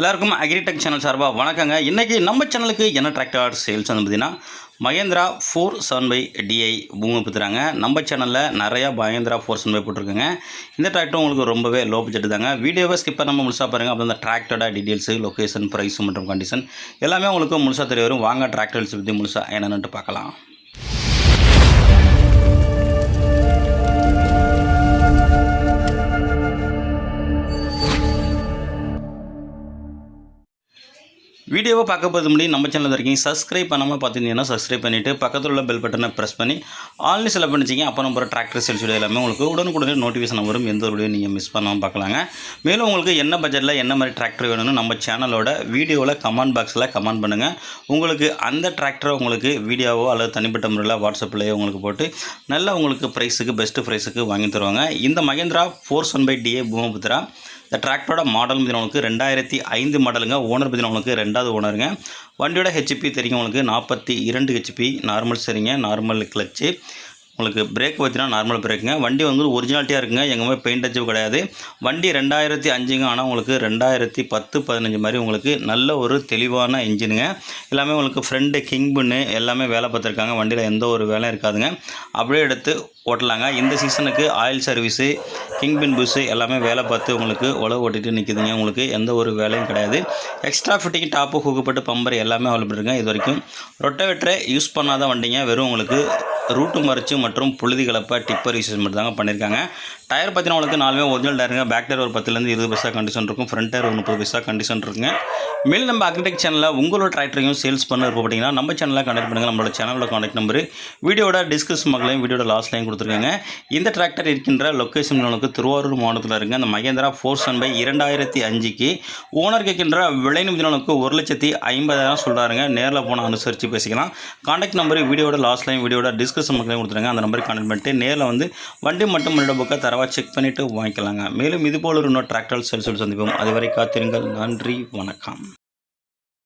எல்லாருக்கும் agritech channel சார்பாக வணக்கங்க. இன்றைக்கி நம்ம சேனலுக்கு என்ன டிராக்டர் சேல்ஸ் வந்து பார்த்தீங்கன்னா Mahindra four seven five DI Bhoomi நம்ம சேனலில் நிறையா மகேந்திரா ஃபோர் செவன் பை போட்டிருக்குங்க. இந்த டிராக்டர் உங்களுக்கு ரொம்பவே லோ பட்ஜெட் தாங்க. வீடியோவை ஸ்கிப் பண்ணாமல் முழுசாக பாருங்கள் அப்போ அந்த டிராக்டரோட டீட்டெயில்ஸு லொக்கேஷன் ப்ரைஸ் மற்றும் கண்டிஷன் எல்லாமே உங்களுக்கு முழுசாக தெரிய வரும். வாங்க டிராக்டர்ஸ் பற்றி முழுசாக என்னென்னுட்டு பார்க்கலாம். வீடியோவை பார்க்க போகிறது முடியும் நம்ம சேனலில் இருக்கீங்க சப்ஸ்கிரைப் பண்ணாமல் பார்த்துருந்தீங்கன்னா சப்ஸ்கிரைப் பண்ணிவிட்டு பக்கத்தில் உள்ள பெல் பட்டனை ப்ரெஸ் பண்ணி ஆன்லைன் செலக்ட் பண்ணிச்சிங்க அப்போ நம்ம டிராக்டர் சேல்ஸ் வீடியோ எல்லாமே உங்களுக்கு உடனுக்குடனே நோட்டிஃபிகேஷன் வரும். எந்த ஒரு வீடியோ நீங்கள் மிஸ் பண்ணாமல் பார்க்கலாங்க. மேலும் உங்களுக்கு என்ன பட்ஜெட்டில் என்ன மாதிரி டிராக்டர் வேணும்னு நம்ம சேனலோட வீடியோவில் கமெண்ட் பாக்ஸில் கமெண்ட் பண்ணுங்கள் உங்களுக்கு அந்த டிராக்டரை உங்களுக்கு வீடியோவோ அல்லது தனிப்பட்ட முறையில் வாட்ஸ்அப்லேயோ உங்களுக்கு போட்டு நல்லா உங்களுக்கு ப்ரைஸுக்கு பெஸ்ட்டு ப்ரைஸுக்கு வாங்கி தருவாங்க. இந்த Mahindra four one five DI Bhoomiputra இந்த டிராக்டரோட மாடல் பார்த்தீங்கன்னா ரெண்டாயிரத்தி ஐந்து மாடலுங்க ஓனர் பார்த்தீங்கன்னா உங்களுக்கு ரெண்டாவது ஓனருங்க வண்டியோட ஹெச்பி தெரியும் உங்களுக்கு நாற்பத்தி இரண்டு ஹெச்பி நார்மல் சரிங்க நார்மல் கிளச்சு உங்களுக்கு பிரேக் பார்த்தீங்கன்னா நார்மல் பிரேக்குங்க வண்டி வந்து ஒரிஜினாலிட்டியாக இருக்குங்க. எங்கேயுமே பெயிண்ட் அச்சு கிடையாது. வண்டி ரெண்டாயிரத்தி அஞ்சுங்க. ஆனால் உங்களுக்கு ரெண்டாயிரத்தி பத்து பதினஞ்சு மாதிரி உங்களுக்கு நல்ல ஒரு தெளிவான இன்ஜினுங்க எல்லாமே உங்களுக்கு ஃப்ரெண்டு கிங் பின்னு எல்லாமே வேலை பார்த்துருக்காங்க. வண்டியில் எந்த ஒரு வேலையும் இருக்காதுங்க. அப்படியே எடுத்து ஓட்டலாங்க. இந்த சீசனுக்கு oil service king pin bush எல்லாமே வேலை பார்த்து உங்களுக்கு உழவு ஓட்டிகிட்டு நிற்குதுங்க உங்களுக்கு எந்த ஒரு வேலையும் கிடையாது. எக்ஸ்ட்ரா ஃபிட்டிங் டாப்பு ஹூக்கப்பட்டு பம்பர் எல்லாமே அவைலபிள் இருக்குங்க. இது வரைக்கும். ரொட்டவேட்டரை யூஸ் பண்ணாத வண்டிங்க. வெறும் உங்களுக்கு ரூட்டு மறைச்சு மற்றும் புழுதி கலப்பை டிப்பர் யூசஸ் மட்டும் தாங்க பண்ணியிருக்காங்க டயர் பார்த்தீங்கன்னா உங்களுக்கு நாலுமே ஒரிஜினல் டயருங்க பேக் டயர் ஒரு பத்துலேருந்து இருபது பைசா கண்டிஷன் இருக்கும். ஃப்ரண்ட் டயர் ஒரு முப்பது பைசா கண்டிஷன் இருக்குங்க. மேலும் நம்ம அக்ரிடெக் சேனலில் உங்களோட டிராக்டரையும் சேல்ஸ் பண்ண இருப்பீங்கன்னா நம்ம சேனலில் கான்டெக்ட் பண்ணுங்கள் நம்மளோட சேனலோட கான்டெக்ட் நம்பர் வீடியோட டிஸ்கிரிப்ஷன் மக்களையும் வீடியோட லாஸ்ட்லையும் கொடுத்துருக்காங்க. இந்த டிராக்டர் இருக்கின்ற லொக்கேஷன் உங்களுக்கு திருவாரூர் மாவட்டத்தில் இருக்குங்க. அந்த மகேந்திரா ஃபோர் செவன் பை இரண்டாயிரத்தி அஞ்சுக்கு ஓனர் கேட்கின்ற விலை நிமிடங்களுக்கு ஒரு லட்சத்தி ஐம்பதாயிரம் சொல்கிறாருங்க நேரில் போனால் அனுசரித்து பேசிக்கலாம். கான்டாக்ட் நம்பர் வீடியோட லாஸ்ட்லையும் வீடியோட டிஸ்கிரிப்ஷன் மக்களையும் கொடுத்துருங்க அந்த நம்பருக்கு கான்டெக்ட் பண்ணிட்டு நேரில் வந்து வண்டி மட்டும் முன்னாடி புக்கை தரவா செக் பண்ணிவிட்டு வாங்கிக்கலாங்க. மேலும் இதுபோல் ஒரு இன்னொரு டிராக்டர் சேல்ஸ் சந்திப்போம். அதுவரை காத்திருங்கள். நன்றி. வணக்கம்.